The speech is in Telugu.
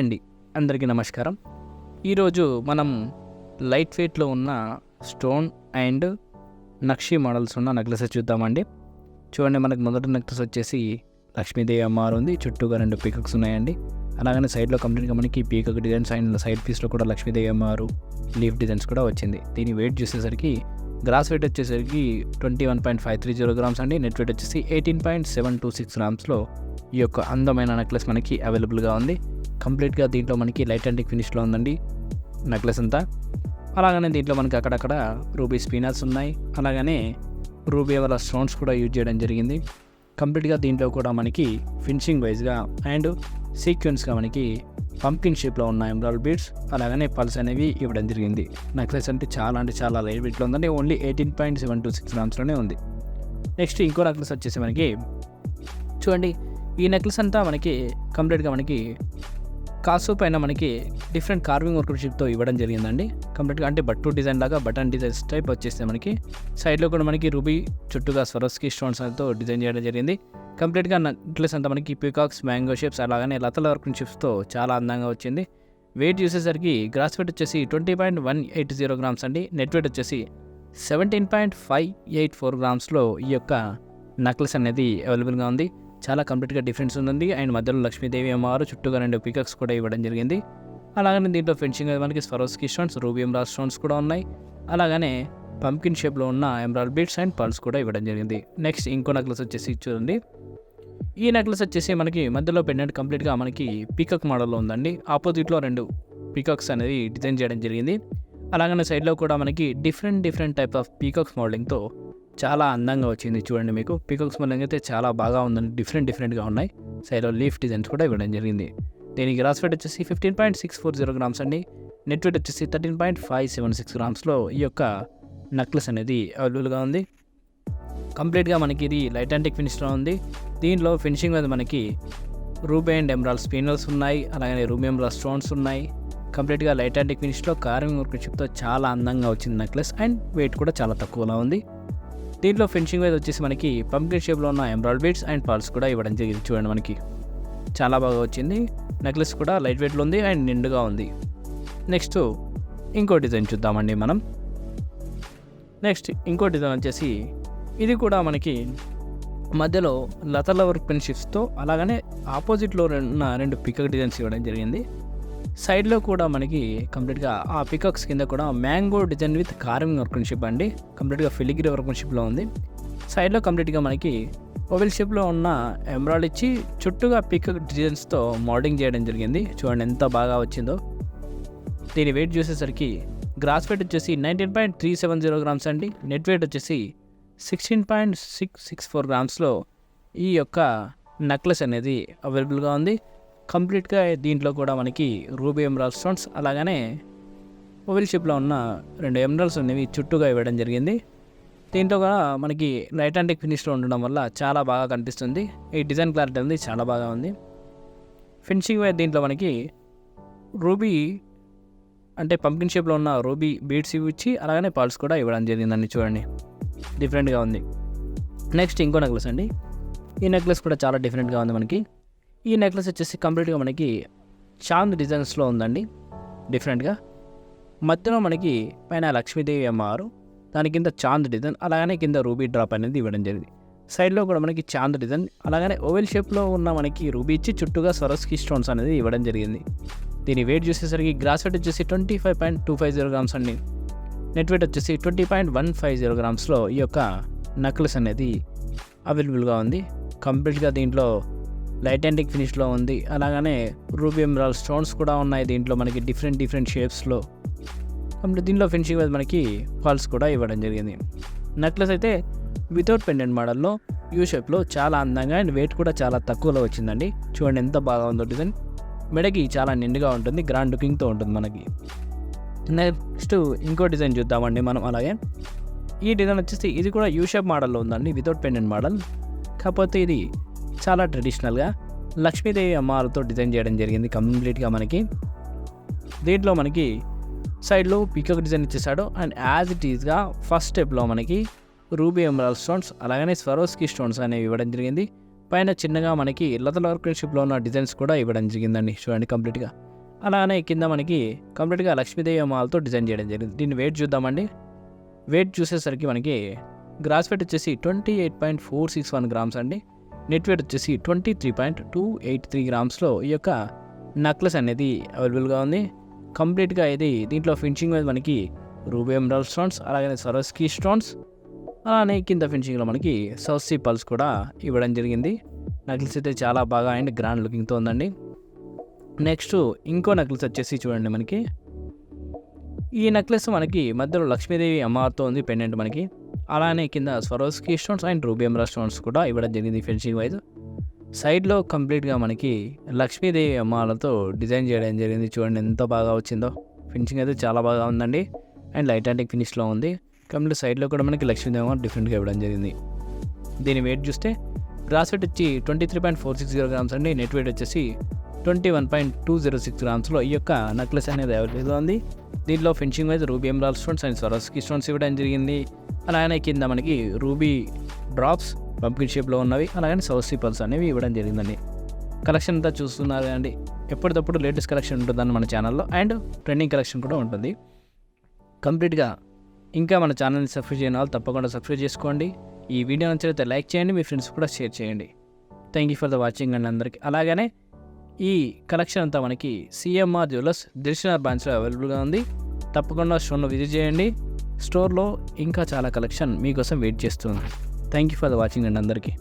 అండి. అందరికీ నమస్కారం. ఈరోజు మనం లైట్ వెయిట్లో ఉన్న స్టోన్ అండ్ నక్షి మోడల్స్ ఉన్న నెక్లెసెస్ చూద్దామండి. చూడండి మనకు మొదటి నెక్లెస్ వచ్చేసి లక్ష్మీదేవి అమ్మవారు ఉంది. చుట్టూగా రెండు పీకక్స్ ఉన్నాయండి. అలాగనే సైడ్లో కంప్లీట్గా మనకి పీకక్ డిజైన్స్ అండ్ సైడ్ పీస్లో కూడా లక్ష్మీదేవి అమ్మవారు లీఫ్ డిజైన్స్ కూడా వచ్చింది. దీని వెయిట్ చూసేసరికి గ్రాస్ వెయిట్ వచ్చేసరికి twenty one point five three zero grams అండి. నెట్ వెయిట్ వచ్చేసి eighteen point seven two six గ్రామ్స్లో ఈ యొక్క అందమైన నెక్లెస్ మనకి అవైలబుల్గా ఉంది. కంప్లీట్గా దీంట్లో మనకి లైట్ అండ్ ఫినిష్లో ఉందండి. నెక్లెస్ అంతా. అలాగనే దీంట్లో మనకి అక్కడక్కడ రూబీ స్పీనర్స్ ఉన్నాయి. అలాగనే రూబీ వల్ల స్టోన్స్ కూడా యూజ్ చేయడం జరిగింది. కంప్లీట్గా దీంట్లో కూడా మనకి ఫినిషింగ్ వైజ్గా అండ్ సీక్వెన్స్గా మనకి పంకిన్ షేప్లో ఉన్న ఎంబ్రాయిడ్ బీడ్స్ అలాగనే పల్స్ అనేవి ఇవ్వడం జరిగింది. నెక్లెస్ అంటే చాలా అంటే చాలా లైట్ వెయిట్లో ఉందండి. Only eighteen point seven two six గ్రామ్స్లోనే ఉంది. నెక్స్ట్ ఇంకో నెక్లెస్ వచ్చేసి మనకి చూడండి. ఈ నెక్లెస్ అంతా మనకి కంప్లీట్గా మనకి కాసు పైన మనకి డిఫరెంట్ కార్వింగ్ వర్క్షిప్తో ఇవ్వడం జరిగిందండి. కంప్లీట్గా అంటే బట్టు డిజైన్ లాగా బటన్ డిజైన్స్ టైప్ వచ్చేస్తే మనకి. సైడ్లో కూడా మనకి రూబీ చుట్టూగా స్వరస్కి స్టోన్స్తో డిజైన్ చేయడం జరిగింది. కంప్లీట్గా నెక్లెస్ అంతా మనకి పీకాక్స్ మ్యాంగో షేప్స్ అలాగనే లతల వర్క్ షేప్స్తో చాలా అందంగా వచ్చింది. వెయిట్ చూసేసరికి గ్రాస్ వెయిట్ వచ్చేసి twenty point one eight zero grams అండి. నెట్ వెయిట్ వచ్చేసి seventeen point five eight four గ్రామ్స్లో ఈ యొక్క నెక్లెస్ అనేది అవైలబుల్గా ఉంది. చాలా కంప్లీట్గా డిఫరెన్స్ ఉంది అండ్ మధ్యలో లక్ష్మీదేవి అమ్మవారు చుట్టూగా రెండు పికక్స్ కూడా ఇవ్వడం జరిగింది. అలాగనే దీంట్లో ఫెన్సింగ్ మనకి స్వరోస్కి స్టోన్స్ రూబీ ఎంబ్రాయిడ్ స్టోన్స్ కూడా ఉన్నాయి. అలాగనే పంకిన్ షేప్లో ఉన్న ఎంబ్రాయిడ్ బీట్స్ అండ్ పల్స్ కూడా ఇవ్వడం జరిగింది. నెక్స్ట్ ఇంకో నెక్లెస్ వచ్చేసి చూడండి. ఈ నెక్లెస్ వచ్చేసి మనకి మధ్యలో పెండెంట్ కంప్లీట్గా మనకి పీకాక్ మోడల్లో ఉందండి. ఆపోజిట్లో రెండు పీకాక్స్ అనేది డిజైన్ చేయడం జరిగింది. అలాగనే సైడ్లో కూడా మనకి different different type of peacocks మోడలింగ్తో చాలా అందంగా వచ్చింది చూడండి మీకు. పీకాక్స్ మోడలింగ్ అయితే చాలా బాగా ఉందండి. డిఫరెంట్ డిఫరెంట్గా ఉన్నాయి. సైడ్లో లీఫ్ డిజైన్స్ కూడా ఇవ్వడం జరిగింది. దీనికి గ్రాస్ వెయిట్ వచ్చేసి fifteen point six four zero grams అండి. నెట్ వెయిట్ వచ్చేసి thirteen point five seven six గ్రామ్స్లో ఈ యొక్క నెక్లెస్ అనేది అవైలబుల్గా ఉంది. కంప్లీట్గా మనకి ఇది లైట్ అండ్ ఫినిష్లో ఉంది. దీనిలో ఫినిషింగ్ మీద మనకి రూబే అండ్ ఎమరాల్ స్పిన్నర్స్ ఉన్నాయి. అలాగే రూబే ఎమరాల్ స్టోన్స్ ఉన్నాయి. కంప్లీట్గా లైట్ అండ్ ఫినిష్లో కార్వింగ్ వర్క్షిప్తో చాలా అందంగా వచ్చింది నెక్లెస్ అండ్ వెయిట్ కూడా చాలా తక్కువలో ఉంది. దీంట్లో ఫినిషింగ్ వైజ్ వచ్చేసి మనకి పంకిన్ షేప్లో ఉన్న ఎంబ్రాయిడ్ బీడ్స్ అండ్ పర్ల్స్ కూడా ఇవ్వడం జరిగింది చూడండి మనకి. చాలా బాగా వచ్చింది. నెక్లెస్ కూడా లైట్ వెయిట్లో ఉంది అండ్ నిండుగా ఉంది. నెక్స్ట్ ఇంకో డిజైన్ చూద్దామండి మనం. నెక్స్ట్ ఇంకో డిజైన్ వచ్చేసి ఇది కూడా మనకి మధ్యలో లతల వర్క్ పెన్షిప్స్తో అలాగనే ఆపోజిట్లో ఉన్న రెండు పికక్ డిజైన్స్ ఇవ్వడం జరిగింది. సైడ్లో కూడా మనకి కంప్లీట్గా ఆ పికాక్స్ కింద కూడా mango design with carving workmanship అండి. కంప్లీట్గా ఫిలిగ్రీ వర్క్షిప్లో ఉంది. సైడ్లో కంప్లీట్గా మనకి ఓవెల్ షేప్లో ఉన్న ఎంబ్రాయిడ్ ఇచ్చి చుట్టూగా పికాక్ డిజైన్స్తో మోడలింగ్ చేయడం జరిగింది. చూడండి ఎంత బాగా వచ్చిందో. దీని వెయిట్ చూసేసరికి గ్రాస్ వెయిట్ వచ్చేసి nineteen point three seven zero grams అండి. నెట్ వెయిట్ వచ్చేసి sixteen point six six four గ్రామ్స్లో ఈ యొక్క నెక్లెస్ అనేది అవైలబుల్గా ఉంది. కంప్లీట్గా దీంట్లో కూడా మనకి రూబీ ఎమరాల్ స్టోన్స్ అలాగనే మొబైల్ షేప్లో ఉన్న రెండు ఎమరాల్స్ అనేవి చుట్టూగా ఇవ్వడం జరిగింది. దీంట్లో కూడా మనకి లైట్ అంటిక్ ఫినిష్లో ఉండడం వల్ల చాలా బాగా కనిపిస్తుంది. ఈ డిజైన్ క్లారిటీ అనేది చాలా బాగా ఉంది. ఫినిషింగ్ వైజ్ దీంట్లో మనకి రూబీ అంటే పంకిన్ షేప్లో ఉన్న రూబీ బీడ్స్ ఇచ్చి అలాగనే పాల్స్ కూడా ఇవ్వడం జరిగిందండి చూడండి. డిఫరెంట్గా ఉంది. నెక్స్ట్ ఇంకో నెక్లెస్ అండి. ఈ నెక్లెస్ కూడా చాలా డిఫరెంట్గా ఉంది మనకి. ఈ నెక్లెస్ వచ్చేసి కంప్లీట్గా మనకి చాంద్ డిజైన్స్లో ఉందండి. డిఫరెంట్గా మధ్యలో మనకి పైన లక్ష్మీదేవి అమ్మవారు దాని కింద చాంద్ డిజైన్ అలాగనే కింద రూబీ డ్రాప్ అనేది ఇవ్వడం జరిగింది. సైడ్లో కూడా మనకి చాంద్ డిజైన్ అలాగనే ఓవెల్ షేప్లో ఉన్న మనకి రూబీ ఇచ్చి చుట్టూగా సరస్కి స్టోన్స్ అనేది ఇవ్వడం జరిగింది. దీని వెయిట్ చూసేసరికి గ్రాస్ వెయిట్ వచ్చేసి twenty five point two five zero grams అండి. నెట్ వెయిట్ వచ్చేసి twenty point one five zero గ్రామ్స్లో ఈ యొక్క నెక్లెస్ అనేది అవైలబుల్గా ఉంది. కంప్లీట్గా దీంట్లో లైట్ అండ్ ఫినిష్లో ఉంది. అలాగనే రూబీ ఎమరాల్ స్టోన్స్ కూడా ఉన్నాయి దీంట్లో మనకి డిఫరెంట్ డిఫరెంట్ షేప్స్లో. కంప్లీట్ దీనిలో ఫినిషింగ్ మీద మనకి ఫాల్స్ కూడా ఇవ్వడం జరిగింది. నెక్లెస్ అయితే వితౌట్ పెండెంట్ మోడల్లో యూ షేప్లో చాలా అందంగా అండ్ వెయిట్ కూడా చాలా తక్కువలో వచ్చిందండి. చూడండి ఎంత బాగా ఉందో డిజైన్. మెడకి చాలా నిండుగా ఉంటుంది గ్రాండ్ లుకింగ్తో ఉంటుంది మనకి. నెక్స్ట్ ఇంకో డిజైన్ చూద్దామండి మనం అలాగే. ఈ డిజైన్ వచ్చేసి ఇది కూడా యూ షేప్ మోడల్లో ఉందండి వితౌట్ పెండెంట్ మోడల్. కాకపోతే ఇది చాలా ట్రెడిషనల్గా లక్ష్మీదేవి అమ్మవారితో డిజైన్ చేయడం జరిగింది కంప్లీట్గా మనకి. దీంట్లో మనకి సైడ్లో పీకాక్ డిజైన్ ఇచ్చేసాడు. అండ్ యాజ్ ఇట్ ఈజ్గా ఫస్ట్ స్టెప్లో మనకి రూబీ ఎమరాల్ స్టోన్స్ అలాగనే స్వరోస్కి స్టోన్స్ అనేవి ఇవ్వడం జరిగింది. పైన చిన్నగా మనకి లతల వర్క్షిప్లో ఉన్న డిజైన్స్ కూడా ఇవ్వడం జరిగిందండి. చూడండి కంప్లీట్గా అలానే కింద మనకి కంప్లీట్గా లక్ష్మీదేవి అమ్మాలతో డిజైన్ చేయడం జరిగింది. దీన్ని వెయిట్ చూద్దామండి. వెయిట్ చూసేసరికి మనకి గ్రాస్ వెయిట్ వచ్చేసి twenty eight point four six one grams అండి. నెట్ వెయిట్ వచ్చేసి twenty three point two eight three గ్రామ్స్లో ఈ యొక్క నెక్లెస్ అనేది అవైలబుల్గా ఉంది. కంప్లీట్గా ఇది దీంట్లో ఫినిషింగ్ మీద మనకి రూబీ ఎమరాల్డ్ స్టోన్స్ అలాగే సరస్కీ స్టోన్స్ అలానే కింద ఫినిషింగ్లో మనకి సౌసీ పల్స్ కూడా ఇవ్వడం జరిగింది. నెక్లెస్ అయితే చాలా బాగా అండ్ గ్రాండ్ లుకింగ్తో ఉందండి. నెక్స్ట్ ఇంకో నెక్లెస్ వచ్చేసి చూడండి మనకి. ఈ నెక్లెస్ మనకి మధ్యలో లక్ష్మీదేవి అమ్మవారితో ఉంది పెండెంట్ మనకి. అలానే కింద స్వరోస్కీ స్టోన్స్ అండ్ రూబియం ఎమరా స్టోన్స్ కూడా ఇవ్వడం జరిగింది ఫెన్షింగ్ వైజ్. సైడ్లో కంప్లీట్గా మనకి లక్ష్మీదేవి అమ్మాలతో డిజైన్ చేయడం జరిగింది. చూడండి ఎంత బాగా వచ్చిందో. ఫినిషింగ్ అయితే చాలా బాగా ఉందండి. అండ్ లైట్ అంటిక్ ఫినిష్లో ఉంది. కంప్లీట్ సైడ్లో కూడా మనకి లక్ష్మీదేవి అమ్మ డిఫరెంట్గా ఇవ్వడం జరిగింది. దీని వెయిట్ చూస్తే గ్రాస్ వెయిట్ వచ్చి twenty three point four six zero grams అండి. నెట్ వెయిట్ వచ్చేసి twenty one point two zero six గ్రామ్స్లో ఈ యొక్క నెక్లెస్ అనేది అవైలబుల్గా ఉంది. దీంట్లో ఫినిషింగ్ వైజ్ రూబీ రాల్ స్టోన్స్ అండ్ స్వరస్కి స్టోన్స్ ఇవ్వడం జరిగింది. అలానే కింద మనకి రూబీ డ్రాప్స్ పంపిన్ షేప్లో ఉన్నవి అలాగే సౌసీ పల్స్ అనేవి ఇవ్వడం జరిగిందండి. కలెక్షన్ అంతా చూస్తున్నారు అండి ఎప్పటికప్పుడు లేటెస్ట్ కలెక్షన్ ఉంటుందని మన ఛానల్లో అండ్ ట్రెండింగ్ కలెక్షన్ కూడా ఉంటుంది. కంప్లీట్గా ఇంకా మన ఛానల్ని సబ్స్క్రైబ్ చేయని వాళ్ళు తప్పకుండా సబ్స్క్రైబ్ చేసుకోండి. ఈ వీడియో నచ్చితే లైక్ చేయండి మీ ఫ్రెండ్స్ కూడా షేర్ చేయండి. Thank you for the watching అండి అందరికీ. అలాగనే ఈ కలెక్షన్ అంతా మనకి సిఎంఆర్ జ్యువెలర్స్ దిల్షనార్ బ్రాంచ్లో అవైలబుల్గా ఉంది. తప్పకుండా షోను విజిట్ చేయండి. స్టోర్లో ఇంకా చాలా కలెక్షన్ మీకోసం వెయిట్ చేస్తుంది. Thank you for the watching అండి అందరికీ.